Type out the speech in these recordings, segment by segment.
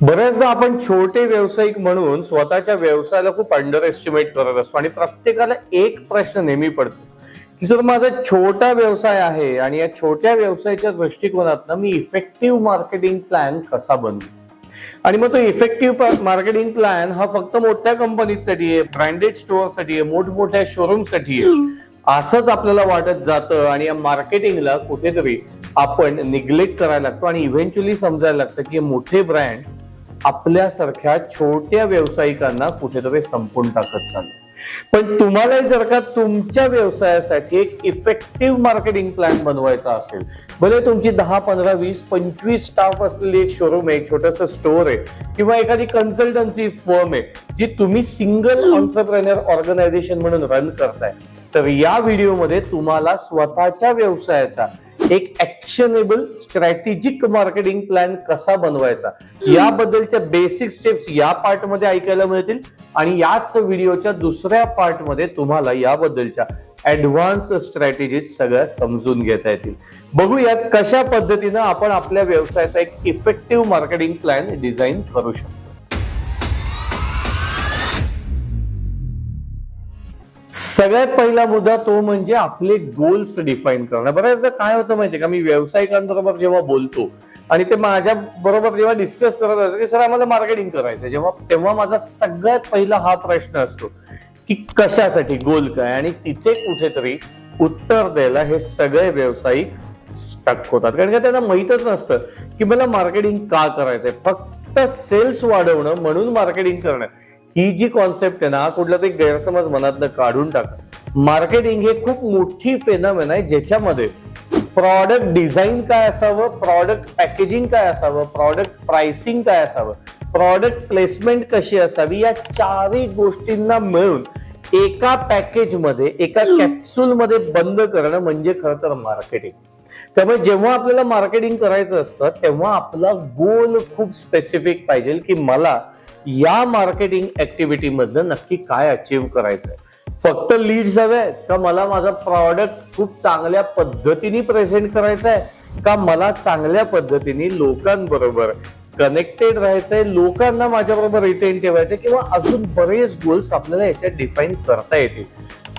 बऱ्याचदा आपण छोटे व्यावसायिक म्हणून स्वतःच्या व्यवसायाला खूप अंडर एस्टिमेट करत असतो आणि प्रत्येकाला एक प्रश्न नेहमी पडतो की सर माझा छोटा व्यवसाय आहे आणि या छोट्या व्यवसायाच्या दृष्टिकोनातनं मी इफेक्टिव्ह मार्केटिंग प्लॅन कसा बनवू? आणि मग तो इफेक्टिव्ह मार्केटिंग प्लॅन हा फक्त मोठ्या कंपनीसाठी आहे ब्रँडेड स्टोअरसाठी आहे मोठमोठ्या शोरूमसाठी आहे. असंच आपल्याला वाटत जातं आणि या मार्केटिंगला कुठेतरी आपण निग्लेक्ट करायला लागतो आणि इव्हेंच्युअली समजायला लागतं की मोठे ब्रँड आपल्यासारख्या छोट्या व्यावसायिकांना कुठेतरी संपून टाकत नाही पण तुम्हाला जर का तुमच्या व्यवसायासाठी एक इफेक्टिव्ह मार्केटिंग प्लॅन बनवायचा असेल भले तुमची दहा पंधरा वीस पंचवीस स्टाफ असलेली एक शोरूम आहे एक छोटस स्टोअर आहे किंवा एखादी कन्सल्टन्सी फर्म आहे जी तुम्ही सिंगल ऑन्टरप्रेनर ऑर्गनायझेशन म्हणून रन करताय तर या व्हिडिओमध्ये तुम्हाला स्वतःच्या व्यवसायाचा एक ऍक्शनेबल स्ट्रॅटेजिक मार्केटिंग प्लॅन कसा बनवायचा? याबद्दलच्या बेसिक स्टेप्स या पार्टमध्ये ऐकायला मिळतील आणि याच व्हिडिओच्या दुसऱ्या पार्टमध्ये तुम्हाला याबद्दलच्या ऍडव्हान्स स्ट्रॅटेजीज सगळ्या समजून घेता येतील. बघूयात कशा पद्धतीनं आपण आपल्या व्यवसायाचा एक इफेक्टिव्ह मार्केटिंग प्लॅन डिझाईन करू शकतो. सगळ्यात पहिला मुद्दा तो म्हणजे आपले गोल्स डिफाईन करणं. बऱ्याचदा काय होतं माहितीये का? मी व्यावसायिकांबरोबर जेव्हा बोलतो आणि ते माझ्या बरोबर जेव्हा डिस्कस करत असतो की सर आम्हाला मार्केटिंग करायचं जेव्हा तेव्हा माझा सगळ्यात पहिला हा प्रश्न असतो की कशासाठी गोल काय? आणि तिथे कुठेतरी उत्तर द्यायला हे सगळे व्यावसायिक स्टक होतात. कारण का त्यांना माहीतच नसतं की मला मार्केटिंग का करायचंय? फक्त सेल्स वाढवणं म्हणून मार्केटिंग करणं. ही जी कॉन्सेप्ट आहे ना कुठला तरी गैरसमज मनातनं काढून टाका. मार्केटिंग हे खूप मोठी फेनॉमेन आहे ज्याच्यामध्ये प्रॉडक्ट डिझाईन काय असावं प्रॉडक्ट पॅकेजिंग काय असावं प्रॉडक्ट प्राइसिंग काय असावं प्रॉडक्ट प्लेसमेंट कशी असावी या चारही गोष्टींना मिळून एका पॅकेजमध्ये एका कॅप्सूलमध्ये बंद करणं म्हणजे खरं तर मार्केटिंग त्यामुळे जेव्हा आपल्याला मार्केटिंग करायचं असतं तेव्हा आपला गोल खूप स्पेसिफिक पाहिजे की मला या मार्केटिंग ऍक्टिव्हिटीमधनं नक्की काय अचीव्ह करायचंय? फक्त लीड्स हवे आहेत का मला माझा प्रॉडक्ट खूप चांगल्या पद्धतीने प्रेझेंट करायचा आहे का मला चांगल्या पद्धतीने लोकांबरोबर कनेक्टेड राहायचंय? लोकांना माझ्याबरोबर रिटेन ठेवायचंय? किंवा अजून बरेच गोल्स आपल्याला याच्यात डिफाईन करता येतील?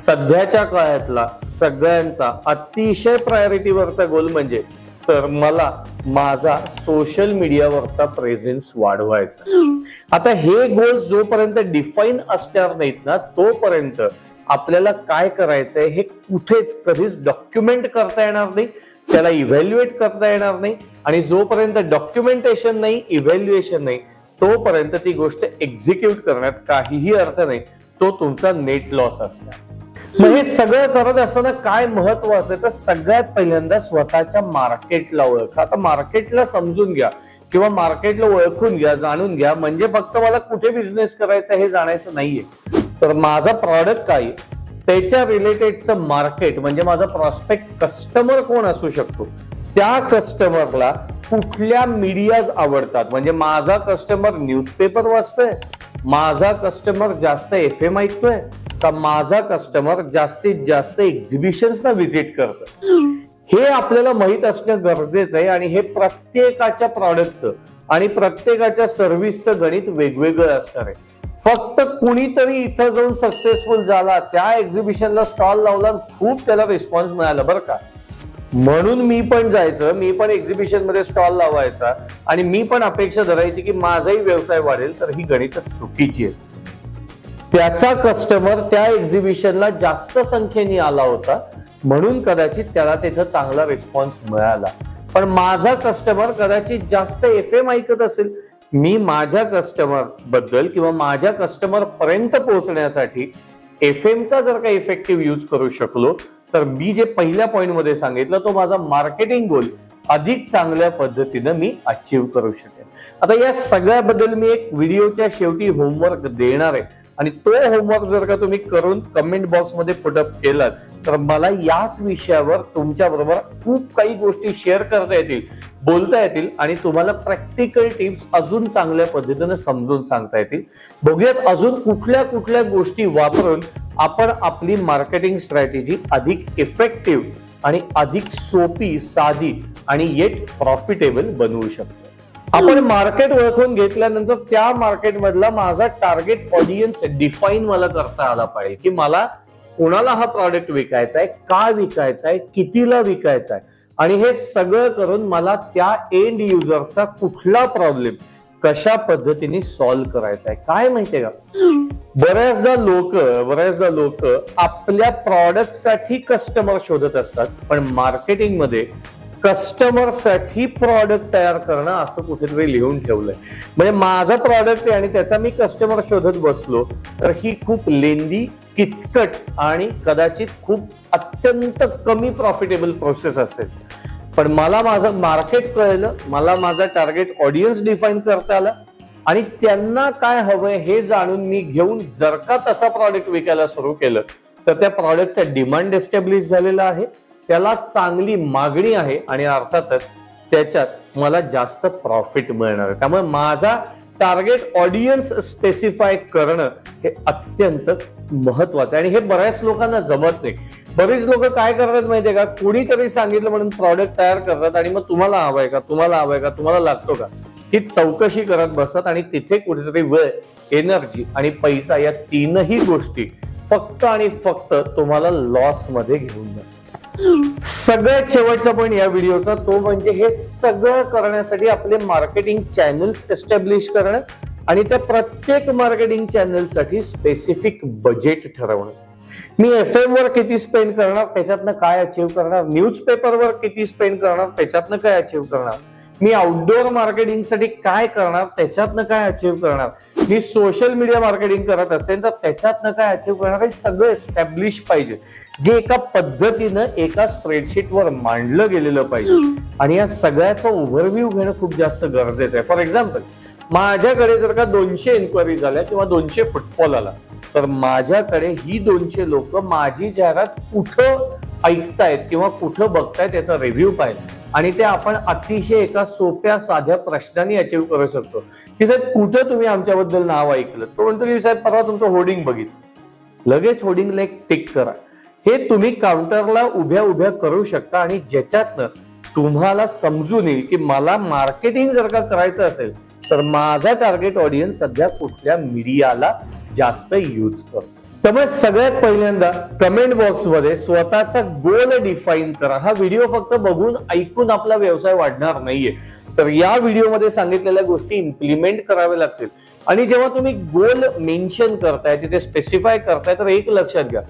सध्याच्या काळातला सगळ्यांचा अतिशय प्रायोरिटीवरचा गोल म्हणजे तर मला माझा सोशल मीडियावरचा प्रेझेन्स वाढवायचा आता हे गोल्स जोपर्यंत डिफाईन असणार नाहीत ना तोपर्यंत आपल्याला काय करायचंय हे कुठेच कधीच डॉक्युमेंट करता येणार नाही त्याला इव्हॅल्युएट करता येणार नाही आणि जोपर्यंत डॉक्युमेंटेशन नाही इव्हॅल्युएशन नाही तोपर्यंत ती गोष्ट एक्झिक्यूट करण्यात काहीही अर्थ नाही. तो तुमचा नेट लॉस असणार. मग हे सगळं करत असताना काय महत्वाचं? आहे तर सगळ्यात पहिल्यांदा स्वतःच्या मार्केटला ओळखा. आता मार्केटला समजून घ्या किंवा मार्केटला ओळखून घ्या जाणून घ्या. म्हणजे फक्त मला कुठे बिझनेस करायचा हे जाणायचं नाहीये. तर माझा प्रॉडक्ट काय? त्याच्या रिलेटेडचं मार्केट म्हणजे माझा प्रॉस्पेक्ट कस्टमर कोण असू शकतो? त्या कस्टमरला कुठल्या मीडियाज आवडतात? म्हणजे माझा कस्टमर न्यूजपेपर वाचतोय माझा कस्टमर जास्त एफ एम ऐकतोय का माझा कस्टमर जास्तीत जास्त एक्झिबिशन्सना व्हिजिट करतो हे आपल्याला माहीत असणं गरजेचं आहे आणि हे प्रत्येकाच्या प्रॉडक्टचं आणि प्रत्येकाच्या सर्व्हिसचं गणित वेगवेगळं असणार आहे. फक्त कुणीतरी इथं जाऊन सक्सेसफुल झाला त्या एक्झिबिशनला स्टॉल लावला खूप त्याला रिस्पॉन्स मिळाला बरं का. म्हणून मी पण जायचं मी पण एक्झिबिशनमध्ये स्टॉल लावायचा आणि मी पण अपेक्षा धरायची की माझाही व्यवसाय वाढेल तर ही गणित चुकीची आहे. त्याचा कस्टमर त्या एक्झिबिशनला जास्त संख्येने आला होता. म्हणून कदाचित त्याला तिथं चांगला रिस्पॉन्स मिळाला. पण माझा कस्टमर कदाचित जास्त एफ एम ऐकत असेल. मी माझ्या कस्टमरबद्दल किंवा माझ्या कस्टमर पर्यंत पोहोचण्यासाठी एफ एमचा जर का इफेक्टिव्ह यूज करू शकलो तर मी जे पहिल्या पॉईंटमध्ये सांगितलं तो माझा मार्केटिंग गोल अधिक चांगल्या पद्धतीनं मी अचीव्ह करू शकेन. आता या सगळ्याबद्दल मी एक व्हिडिओच्या शेवटी होमवर्क देणार आहे. आणि तो होमवर्क जर का तुम्ही करून कमेंट बॉक्समध्ये पुटअप केलात तर मला याच विषयावर तुमच्या बरोबर खूप काही गोष्टी शेअर करता येतील बोलता येतील आणि तुम्हाला प्रॅक्टिकल टिप्स अजून चांगल्या पद्धतीने समजून सांगता येतील. बघूयात अजून कुठल्या कुठल्या गोष्टी वापरून आपण आपली मार्केटिंग स्ट्रॅटेजी अधिक इफेक्टिव्ह आणि अधिक सोपी साधी आणि येट प्रॉफिटेबल बनवू शकतो. आपण मार्केट ओळखून घेतल्यानंतर त्या मार्केटमधला माझा टार्गेट ऑडियन्स डिफाईन मला करता आला पाहिजे. की मला कोणाला हा प्रॉडक्ट विकायचा आहे का विकायचा आहे कितीला विकायचा आहे? आणि हे सगळं करून मला त्या एंड युजरचा कुठला प्रॉब्लेम कशा पद्धतीने सॉल्व्ह करायचा आहे? काय माहितीये का? बऱ्याचदा लोक बऱ्याचदा लोक आपल्या प्रॉडक्टसाठी कस्टमर शोधत असतात पण मार्केटिंग कस्टमरसाठी प्रॉडक्ट तयार करणं असं कुठेतरी लिहून ठेवलंय. म्हणजे माझा प्रॉडक्ट आहे आणि त्याचा मी कस्टमर शोधत बसलो तर ही खूप लेंदी किचकट आणि कदाचित खूप अत्यंत कमी प्रॉफिटेबल प्रोसेस असेल. पण मला माझं मार्केट कळलं मला माझा टार्गेट ऑडियन्स डिफाईन करता आला आणि त्यांना काय हवंय हे जाणून मी घेऊन जर का तसा प्रॉडक्ट विकायला सुरू केलं तर त्या प्रॉडक्टचा डिमांड एस्टॅब्लिश झालेला आहे. त्याला चांगली मागणी आहे आणि अर्थातच त्याच्यात मला जास्त प्रॉफिट मिळणार आहे. त्यामुळे माझा टार्गेट ऑडियन्स स्पेसिफाय करणं हे अत्यंत महत्वाचं आहे. आणि हे बऱ्याच लोकांना जमत नाही. बरीच लोक काय करतात माहितीये का? कुणीतरी सांगितलं म्हणून प्रॉडक्ट तयार करतात आणि मग तुम्हाला हवंय का? तुम्हाला हवंय का? तुम्हाला लागतो का? ही चौकशी करत बसतात आणि तिथे कुठेतरी वेळ एनर्जी आणि पैसा या तीनही गोष्टी फक्त आणि फक्त तुम्हाला लॉसमध्ये घेऊन जातात. सगळ्यात शेवटचा पॉईंट या व्हिडिओचा तो म्हणजे हे सगळं करण्यासाठी आपले मार्केटिंग चॅनल्स एस्टॅब्लिश करणं आणि त्या प्रत्येक मार्केटिंग चॅनलसाठी स्पेसिफिक बजेट ठरवणं. मी एफ एम वर किती स्पेंड करणार त्याच्यातनं काय अचीव करणार न्यूजपेपरवर किती स्पेंड करणार त्याच्यातनं काय अचीव करणार मी आउटडोअर मार्केटिंगसाठी काय करणार त्याच्यातनं काय अचीव करणार मी सोशल मीडिया मार्केटिंग करत असेल तर त्याच्यातनं काय अचीव करणार? हे सगळं एस्टॅब्लिश पाहिजे. जे एका पद्धतीनं एका स्प्रेडशीटवर मांडलं गेलेलं पाहिजे. आणि या सगळ्याचा ओव्हरव्ह्यू घेणं खूप जास्त गरजेचं आहे. फॉर एक्झाम्पल माझ्याकडे जर का दोनशे इन्क्वायरी झाल्या किंवा दोनशे फुटफॉल आला तर माझ्याकडे ही दोनशे लोक माझी जाहिरात कुठं ऐकतायत किंवा कुठं बघतायत याचा रिव्ह्यू पाहिजे आणि ते आपण अतिशय एका सोप्या साध्या प्रश्नाने अचीव करू शकतो. की साहेब कुठं तुम्ही आमच्याबद्दल नाव ऐकलं? तो म्हणतो की साहेब परवा तुमचं होर्डिंग बघितलं. लगेच होर्डिंगला एक टिक करा. हे तुम्ही काउंटरला उभ्या उभ्या करू शकता आणि ज्याच्यातनं तुम्हाला समजून येईल की मला मार्केटिंग जर का करायचं असेल तर माझा टार्गेट ऑडियन्स सध्या कुठल्या मीडियाला जास्त यूज करतो. त्यामुळे सगळ्यात पहिल्यांदा कमेंट बॉक्समध्ये स्वतःचा गोल डिफाईन करा. हा व्हिडिओ फक्त बघून ऐकून आपला व्यवसाय वाढणार नाहीये. तर या व्हिडिओमध्ये सांगितलेल्या गोष्टी इम्प्लिमेंट कराव्या लागतील. आणि जेव्हा तुम्ही गोल मेन्शन करताय तिथे स्पेसिफाय करताय तर एक लक्षात घ्या.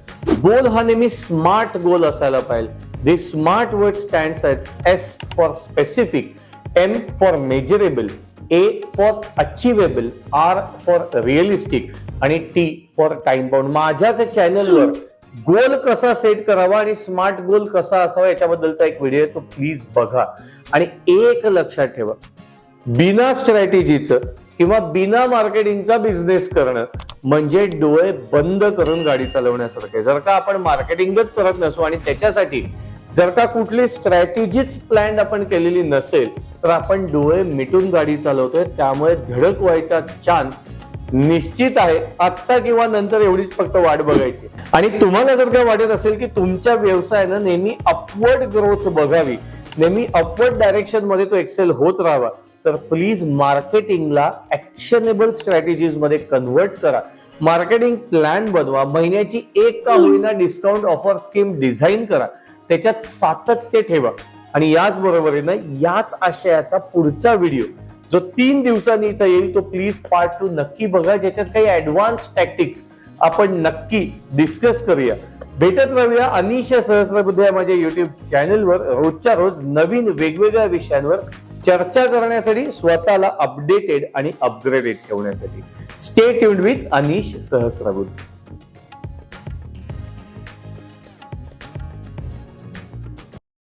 गोल हा नेहमी स्मार्ट गोल असायला पाहिजे. The smart word stand S for specific M for measurable A for achievable R for realistic आणि टी फॉर टाइम बाउंड माझ्याच चॅनलवर गोल कसा सेट करावा आणि स्मार्ट गोल कसा असावा याच्याबद्दलचा एक व्हिडिओ आहे तो प्लीज बघा. आणि एक लक्षात ठेवा. बिना स्ट्रॅटेजीचं किंवा बिना मार्केटिंगचा बिझनेस करणं म्हणजे डोळे बंद करून गाडी चालवण्यासारखे जर का आपण मार्केटिंगच करत नसू आणि त्याच्यासाठी जर का कुठली स्ट्रॅटेजीच प्लॅन आपण केलेली नसेल तर आपण डोळे मिटून गाडी चालवतोय. त्यामुळे धडक व्हायचा चान्स निश्चित आहे. आत्ता किंवा नंतर एवढीच फक्त वाट बघायची. आणि तुम्हाला जर का वाटत असेल की तुमच्या व्यवसायानं नेहमी अपवर्ड ग्रोथ बघावी नेहमी अपवर्ड डायरेक्शनमध्ये तो एक्सेल होत राहावा. तर प्लीज मार्केटिंगला ऍक्शनेबल स्ट्रॅटेजीजमध्ये कन्व्हर्ट करा. मार्केटिंग प्लॅन बनवा. महिन्याची एक का होईना डिस्काउंट ऑफर स्कीम डिझाईन करा. त्याच्यात सातत्य ठेवा. आणि याच बरोबरीनं याच आशयाचा पुढचा व्हिडिओ जो तीन दिवसांनी इथं येईल तो प्लीज पार्ट टू नक्की बघा. ज्याच्यात काही ऍडव्हान्स टॅक्टिक्स आपण नक्की डिस्कस करूया. भेटत राहूया. अनिश सहस्रबुद्ध या माझ्या युट्यूब चॅनलवर रोजच्या रोज नवीन वेगवेगळ्या विषयांवर चर्चा करण्यासाठी स्वतःला अपडेटेड आणि अपग्रेडेड ठेवण्यासाठी. Stay tuned with Anish Sahasrabuddhe